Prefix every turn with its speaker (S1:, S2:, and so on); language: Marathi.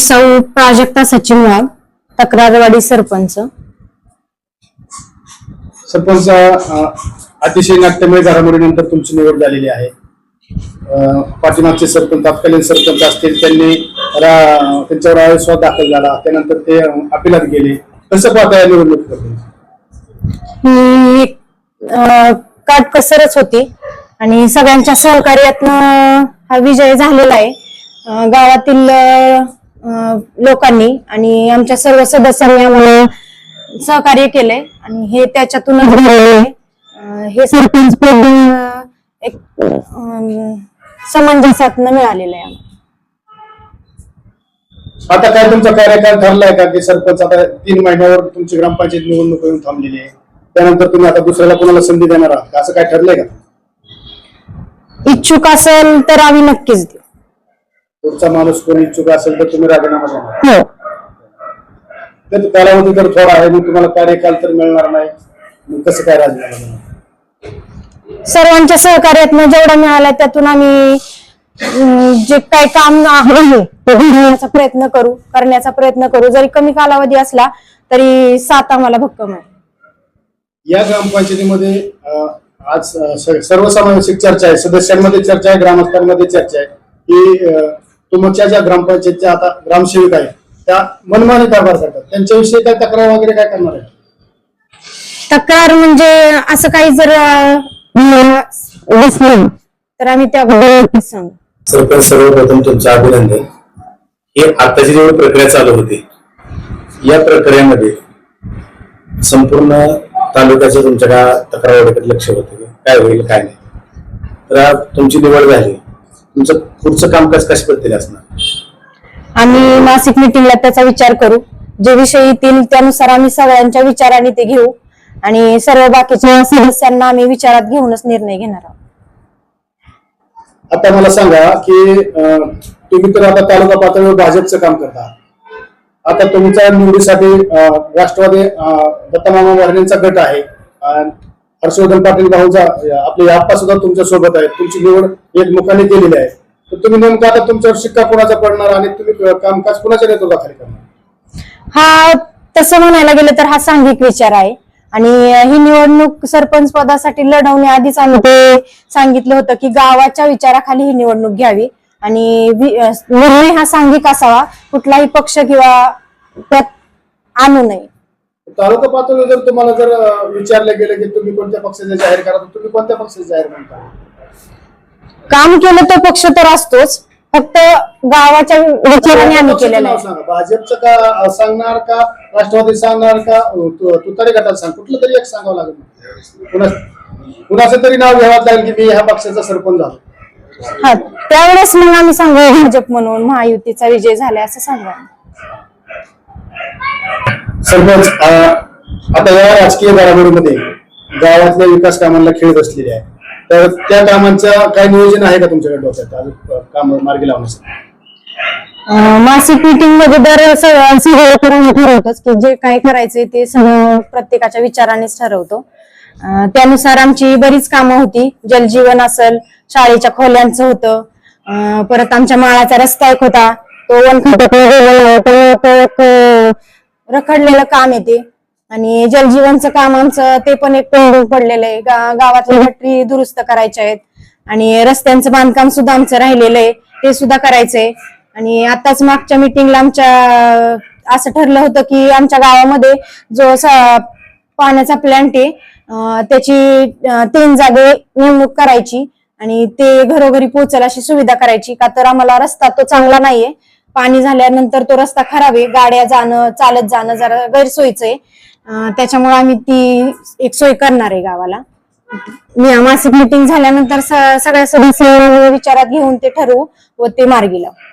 S1: सौ प्राजक्ता सचिन वाघ तक्रारवाडी सरपंच.
S2: सरपंच अतिशय नाट्यमय घडामोडीनंतर तुमची निवड झालेली आहे. पाठीमागचे सरपंच तत्कालीन सरपंच असतील त्यांनी त्यांच्यावर अविश्वास दाखल झाला. त्यानंतर ते अपिलात गेले. कसं पाहता या निवडणूक
S1: ही काटकसरच होती. आणि सगळ्यांच्या सहकार्यातनं हा विजय झालेला आहे. गावातील लोकांनी आणि आमच्या सर्व सदस्यांनी आम्हाला सहकार्य केलंय. आणि हे त्याच्यातूनच घडलेलं आहे हे सरपंच पद एक समंजसातनं मिळालेलं आहे आम्हाला.
S2: आता काय तुमचा कार्यकाळ ठरलाय का? की सरपंच आता तीन महिन्यावर तुमची ग्रामपंचायत निवडणूक येऊन थांबलेली आहे. त्यानंतर तुम्ही आता दुसऱ्याला कोणाला संधी देणार आहात? का? असं काय ठरलंय का?
S1: इच्छुक असेल तर आम्ही नक्कीच देऊ.
S2: पुढचा माणूस कोणी इच्छुक असेल तर तुम्ही राजीनामा देणार
S1: हो.
S2: तर कालावधी तर थोडा आहे मग तुम्हाला कार्यकाल तर मिळणार नाही. मग कसं काय राजीनामा देणार?
S1: सर्वांच्या सहकार्यातनं जेवढा मिळाला त्यातून आम्ही जे काय काम आहे ते घडवण्याचा प्रयत्न करू करण्याचा प्रयत्न करू. जरी कमी कालावधी असला तरी सात आम्हाला भक्कम आहे.
S2: या ग्रामपंचायतीमध्ये अं, आज अं, सर्वसमावेशक चर्चा आहे. सदस्यांमध्ये चर्चा आहे ग्रामस्थांमध्ये चर्चा आहे. की अं, तुमच्या ज्या ग्रामपंचायतच्या आता ग्रामसेवक आहेत त्या मनमानी कारभार करतात. त्यांच्याविषयी काय तक्रार वगैरे काय करणार आहे
S1: तक्रार म्हणजे असं काही जर अं, दिसलं तर आम्ही त्या सांगू.
S3: सरपंच सर्वप्रथम तुमचं अभिनंदन. ही आताची जेवढी प्रक्रिया चालू होती या प्रक्रियेमध्ये संपूर्ण तालुक्याचं तुमच्या का तक्रारवाडीकडे लक्ष होतं? काय होईल काय नाही? तर आज तुमची निवड झाली. तुमचं पुढचं कामकाज कशा पद्धतीने असणार?
S1: आम्ही मासिक मिटिंगला त्याचा विचार करू. जे विषय येतील त्यानुसार आम्ही सगळ्यांच्या विचाराने ते घेऊ. आणि सर्व बाकीच्या सदस्यांना आम्ही विचारात घेऊनच निर्णय घेणार आहोत.
S2: आता मला सांगा की तुम्ही तर आता तालुका पातळीवर भाजपचं काम करता. आता तुमच्या निवडीसाठी राष्ट्रवादी दत्तमामा वाहिनीचा गट आहे. हर्षवर्धन पाटील भाऊचा आपले आप्पा सुद्धा तुमच्यासोबत आहेत. तुमची निवड एक मुखाने केलेली आहे. तर तुम्ही नेमकं आता तुमच्यावर शिक्का कोणाचा पडणार आणि तुम्ही कामकाज कुणाच्या नेतृत्वाखाली करणार?
S1: हा तसं म्हणायला गेलं तर हा सांघिक विचार आहे. आणि ही निवडणूक सरपंच पदासाठी लढवण्याआधीच आम्ही ते सांगितलं होतं की गावाच्या विचाराखाली ही निवडणूक घ्यावी. आणि निर्णय हा सांघिक असावा. कुठलाही पक्ष किंवा त्यात आणू नये.
S2: तालुका पातळीवर जर तुम्हाला जर विचारलं गेलं की तुम्ही कोणत्या पक्षाचे जाहीर करा तुम्ही कोणत्या पक्षाचे जाहीर म्हणता?
S1: काम केलं तो पक्ष तर असतोच. फक्त गावाच्या विचाराने आम्ही केलेलं आहे.
S2: भाजपचं का सांगणार का? राष्ट्रवादी सांगणार का? तुतारी गटात सांग. कुठलं तरी एक सांगावं लागेल कुणा कुणाचं तरी नाव घ्यावं लागेल की मी ह्या पक्षाचा सरपंच झालो.
S1: हा त्यावेळेस मग आम्ही सांगू भाजप म्हणून. महायुतीचा विजय झालाय असं सांगू.
S2: सरपंच आता या राजकीय घडामोडीमध्ये गावातल्या विकास कामांना खेळ बसलेली आहे तर त्या कामांचं काय नियोजन आहे का तुमच्याकडे डोक्यात? अजून काम मार्गी लावण्यासाठी
S1: अं, मासिक मीटिंगमध्ये दर सगळं सगळं करून ठरवतोच की जे काय करायचंय ते सगळं प्रत्येकाच्या विचारानेच ठरवतो. अं, त्यानुसार आमची बरीच कामं होती. जलजीवन असेल शाळेच्या खोल्यांचं होतं. अं, परत आमच्या माळाचा रस्ता एक होता. तो वन खात्याकडे रखडलेलं काम येते आणि जलजीवनचं काम आमचं ते पण एक पेंडिंग पडलेलं आहे. गा- गावातल्या गटरी दुरुस्त करायच्या आहेत. आणि रस्त्यांचं बांधकाम सुद्धा आमचं राहिलेलं आहे. ते सुद्धा करायचंय. आणि आताच मागच्या मिटिंगला आमच्या असं ठरलं होतं की आमच्या गावामध्ये जो पाण्याचा प्लॅन्ट आहे त्याची तीन जागे नेमणूक करायची. आणि ते घरोघरी पोहोचेल अशी सुविधा करायची. का तर आम्हाला रस्ता तो चांगला नाहीये. पाणी झाल्यानंतर तो रस्ता खराब आहे. गाड्या जाणं चालत जाणं जरा गैरसोयीचं आहे. त्याच्यामुळे आम्ही ती एक सोय करणार आहे गावाला. मी मासिक मिटिंग झाल्यानंतर सगळ्या सदस्य विचारात घेऊन ते ठरवू व ते मार्गी लावू